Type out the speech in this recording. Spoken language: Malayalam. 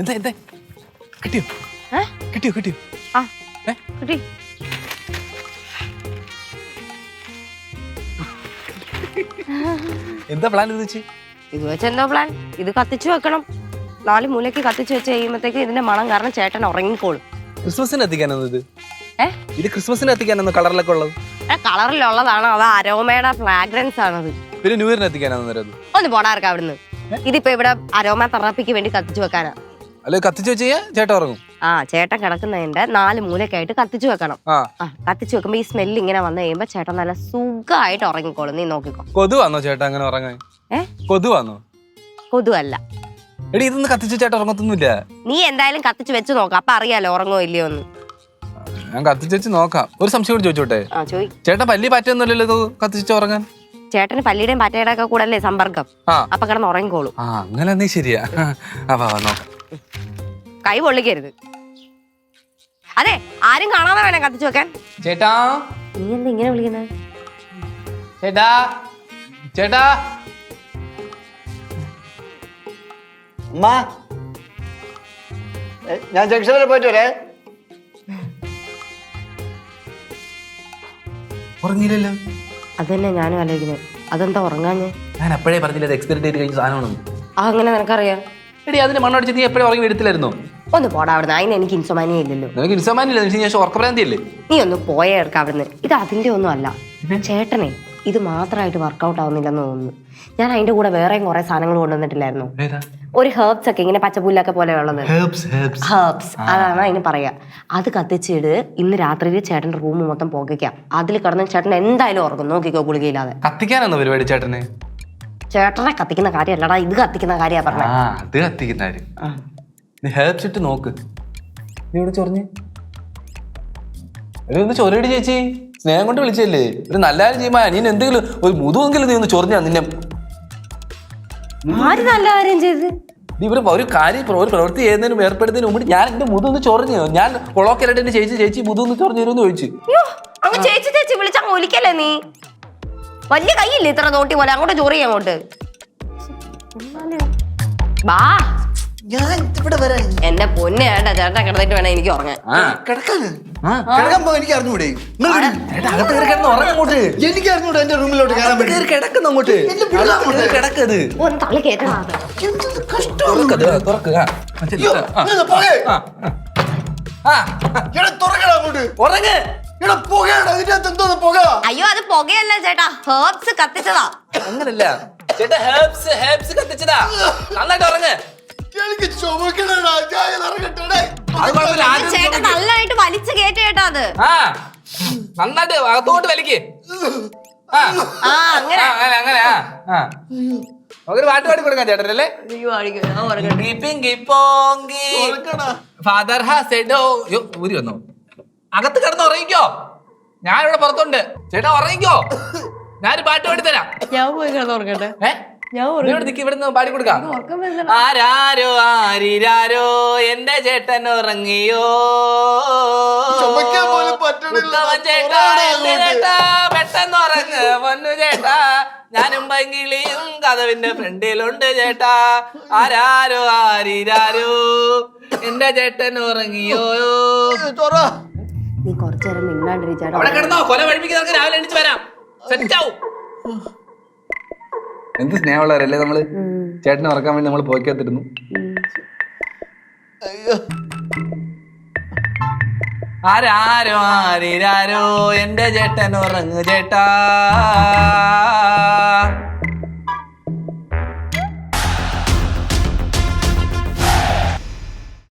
എന്താ എന്താ? കിട്ടിയോ? കിട്ടിയോ കിട്ടിയോ? ആ? കിട്ടി. എന്താ പ്ലാൻ ഇത് വെച്ച്? ഇത് വെച്ച് എന്താ പ്ലാൻ ഇത് കത്തിച്ചു വെക്കണം. നാല് മൂലയ്ക്ക് കത്തിച്ചു വെച്ച് കഴിയുമ്പോഴത്തേക്ക് ഇതിന്റെ മണം കാരണം ചേട്ടൻ ഉറങ്ങിക്കോളും. ക്രിസ്മസിന് എത്തിക്കാനാണ് ഇത്? ഇത് ക്രിസ്മസിന് എത്തിക്കാനാണ് കളറിലൊക്കെ ഉള്ളത്? കളറിലുള്ളതാണ് അത് അരോമയുടെ ഫ്രാഗ്രൻസ് ആണത്? പിന്നെ ന്യൂ ഇയറിന് എത്തിക്കാനാണ് ഒന്ന് പോടാർക്ക അവിടുന്ന്. ഇതിപ്പോ ഇവിടെ അരോമ തെറാപ്പിക്ക് വേണ്ടി കത്തിച്ചു വെക്കാനാ. അല്ലെ കത്തിച്ചു വെച്ച് കഴിഞ്ഞാൽ ചേട്ടൻ ഇറങ്ങും ആ ചേട്ടൻ കിടക്കുന്നതിന്റെ നാല് മൂലക്കായിട്ട് കത്തിച്ചു വെക്കണം. ആ. ആ കത്തിച്ചു വെക്കുമ്പോ ഈ സ്മെല്ല് ഇങ്ങനെ വന്നു കഴിയുമ്പോ ചേട്ടൻ നല്ല സുഖമായിട്ട് ഉറങ്ങിക്കോളും. നീ നോക്കിക്കോ. കൊതു വന്നോ ചേട്ടൻ അങ്ങനെ ഉറങ്ങാൻ? ഏ? കൊതു കൊതുവല്ല. എടി ഇതൊന്നും കത്തിച്ചു ചേട്ടൻ ഉറങ്ങത്തൊന്നുമില്ല. നീ എന്തായാലും കത്തിച്ചു വെച്ച് നോക്കാം. അപ്പൊ അറിയാലോ ഉറങ്ങോ ഇല്ലയോ എന്ന്. ഞാൻ കത്തിച്ചു വെച്ച് നോക്കാം. ഒരു സംശയം കൂടി ചോദിച്ചോട്ടെ? ആ ചോയ്. ചേട്ടൻ പല്ലി പറ്റൊന്നുമില്ലല്ലോ ഇത് കത്തിച്ച് ഉറങ്ങാൻ? ചേട്ടന് പല്ലിയുടെയും പറ്റയുടെ ഒക്കെ കൂടെ അല്ലേ സമ്പർക്കം? ആ. അപ്പൊ കിടന്ന് ഉറങ്ങിക്കോളും. ആ അങ്ങനെ നീ ശരിയാ. വാ, നോക്കാം. കൈ പൊള്ളിക്കരുത്. അതെ ആരും കാണാതെ വേണം കത്തിച്ചു വെക്കാൻ. ചേട്ടാ. നീ എന്താ ഇങ്ങനെ വിളിക്കുന്നത് ചേട്ടാ. ചേട്ടാ. അമ്മ ഞാൻ ജംഗ്ഷൻ വരെ പോയിട്ട് വരേ. ഉറങ്ങിയില്ലല്ലോ. അതന്നെ ഞാനും ആലോചിക്കുന്നത് അതെന്താ ഉറങ്ങാഞ്ഞ്? ഞാൻ അപ്പോഴേ പറഞ്ഞില്ല എക്സ്പയറി ഡേറ്റ് കഴിഞ്ഞ സാധനമാണെന്ന്. ആ അങ്ങനെ നിനക്കറിയാം. എടി അതിന് മണ്ണടിച്ച് നീ എപ്പോഴും ഉറങ്ങി എടുത്തില്ലായിരുന്നു ഒന്ന് പോടാ അവിടുന്ന്. അതിന് എനിക്ക് ഇൻസോമാനിയ ഇല്ലല്ലോ. നിനക്ക് ഇൻസമാനില്ല നിനക്ക് ശേഷം ഉറക്കപ്രാന്തിയല്ലേ നീ ഒന്ന് പോയേ എടുക്ക അവിടുന്ന്. ഇത് അതിന്റെ ഒന്നും അല്ല. ചേട്ടനെ ഇത് മാത്രമായിട്ട് വർക്കൗട്ട് ആവുന്നില്ലെന്ന് തോന്നുന്നു. ഞാൻ അതിന്റെ കൂടെ വേറെയും കുറെ സാധനങ്ങൾ കൊണ്ടുവന്നിട്ടില്ലായിരുന്നു. ഒരു ഹെർബ്സ് ഒക്കെ ഇങ്ങനെ പച്ചപ്പുല്ലൊക്കെ പോലെ ഉള്ളത് ഹെർബ്സ് അതാണ് അതിന് പറയാ. അത് കത്തിച്ചിട് ഇന്ന് രാത്രിയിൽ ചേട്ടൻ റൂം മൊത്തം പോകിക്കാം അതിൽ കിടന്ന് ചേട്ടൻ എന്തായാലും ഉറങ്ങും. നോക്കിക്കോ ഗുളികയില്ലാതെ. കത്തിക്കാനാണോ പരിപാടി ചേട്ടന്? ചേട്ടനെ കത്തിക്കുന്ന കാര്യമല്ലടാ ഇത് കത്തിക്കുന്ന കാര്യാ ആ ഇത് കത്തിക്കുന്ന കാര്യം. നീ ഹെൽപ്പ് നോക്ക്. നീ ഇവിടെ ചൊറിഞ്ഞ്. എടി ഒന്ന് ചൊരടി ചേച്ചി. സ്നേഹം കൊണ്ട് വിളിച്ചല്ലേ ഒരു നല്ല കാര്യം ചെയ്യുമ്പോ അനിയൻ എന്തെങ്കിലും ഒരു മുതുവെങ്കിലും നീ ഒന്ന് ചൊറിഞ്ഞാ നിന്നെ. ആര് നല്ല കാര്യം ചെയ്ത്? നീ ഇവിടെ ഒരു കാര്യം പ്ര- ഒരു പ്രവൃത്തി ചെയ്യുന്നതിനും ഏർപ്പെടുന്നതിന് മുമ്പ് ഞാൻ എന്റെ മുതൊന്ന് ചൊറിഞ്ഞു. ഞാൻ കൊളോക്കലായിട്ട് എന്റെ ചേച്ചി ചേച്ചി മുതൊന്ന് ചൊറിഞ്ഞു തരുമെന്ന് ചോദിച്ചു. അയ്യോ അങ്ങ് ചേച്ചി ചേച്ചി വിളിച്ചാ ഒലിക്കല്ലേ നീ? വലിയ കൈയില്ലേ ഇത്ര തോട്ടി പോലെ? അങ്ങോട്ട് ചോറി അങ്ങോട്ട്. ബാ. ഞാൻ ഇവിടെ വരാൻ. എന്റെ പൊന്നെ ചേട്ടാ ചേട്ടാ കിടന്നിട്ട് വേണം എനിക്ക് ഉറങ്ങാൻ. കിടക്കാൻ. പോ എനിക്ക് അറിഞ്ഞൂടെ? അറിഞ്ഞൂടെ എന്റെ റൂമിലോട്ട് കയറാൻ പറ്റും കിടക്കുന്നു അങ്ങോട്ട്. കിടക്കത് കഷ്ടം. തുറക്കടാ അങ്ങോട്ട്. ഉറങ്ങ്. എടാ പുകയാണ്. അതിന്റെ അകത്ത് എന്തോന്ന് പുക? അയ്യോ അത് പുകയല്ല ചേട്ടാ. ഹേർബ്സ് കത്തിച്ചതാ. അങ്ങനല്ല. ചേട്ടാ ഹേർബ്സ് ഹേർബ്സ് കത്തിച്ചതാ. നന്നായിട്ട് ഉറങ്ങ്. എനിക്ക് ചുമക്കണടാ. ഞാൻ ഇറങ്ങട്ടെ. അത് കുഴപ്പമില്ല. ആദ്യം ചേട്ടൻ നല്ലതായിട്ട് വലിച്ചു കേട്ട ചേട്ടാ അത്. ആ നന്നായിട്ട് അകത്തോട്ട് വലിക്ക്. ആ. ആ അങ്ങനെ. ആ, അങ്ങനെ അങ്ങനെ ആ ആ. നമുക്കൊരു പാട്ട് പാടി കൊടുക്കാം ചേട്ടനല്ലേ ഫാദർ ഹാസ് യോ ഊരി വന്നോ. അകത്ത് കിടന്ന് ഉറങ്ങിക്കോ. ഞാൻ ഇവിടെ പുറത്തുണ്ട്. ചേട്ടാ ഉറങ്ങിക്കോ. ഞാൻ പാട്ട് പാടി തരാം. ഞാൻ പോയി കിടന്ന് ഉറങ്ങട്ടെ? ആരാരോ ആരിരാരോ എന്റെ ചേട്ടൻ ഉറങ്ങിയോ. ചേട്ടാ ചേട്ടാ പെട്ടെന്ന് ഉറങ്ങ്. പൊന്നു ചേട്ടാ ഞാനും പങ്കിളിയും കഥവിന്റെ ഫ്രണ്ടിലുണ്ട് ചേട്ടാ. ആരാരോ ആരിരാരോ എന്റെ ചേട്ടൻ ഉറങ്ങിയോ? തുറ നീ കുറച്ചു നേരം മിണ്ടാണ്ടിരി ചേട്ടാ അവിടെ കിടന്നോ കൊല രാവിലെ എണീച്ച് വരാം. സെറ്റ് ആവും. എന്ത് സ്നേഹമുള്ളവരല്ലേ നമ്മൾ? ചേട്ടനെ ഉറക്കാൻ വേണ്ടി നമ്മൾ പോയിക്കാത്തിരുന്നു. അയ്യോ ആരാരോ ആരിരാരോ എന്റെ ചേട്ടൻ ഉറങ്ങു ചേട്ടാ.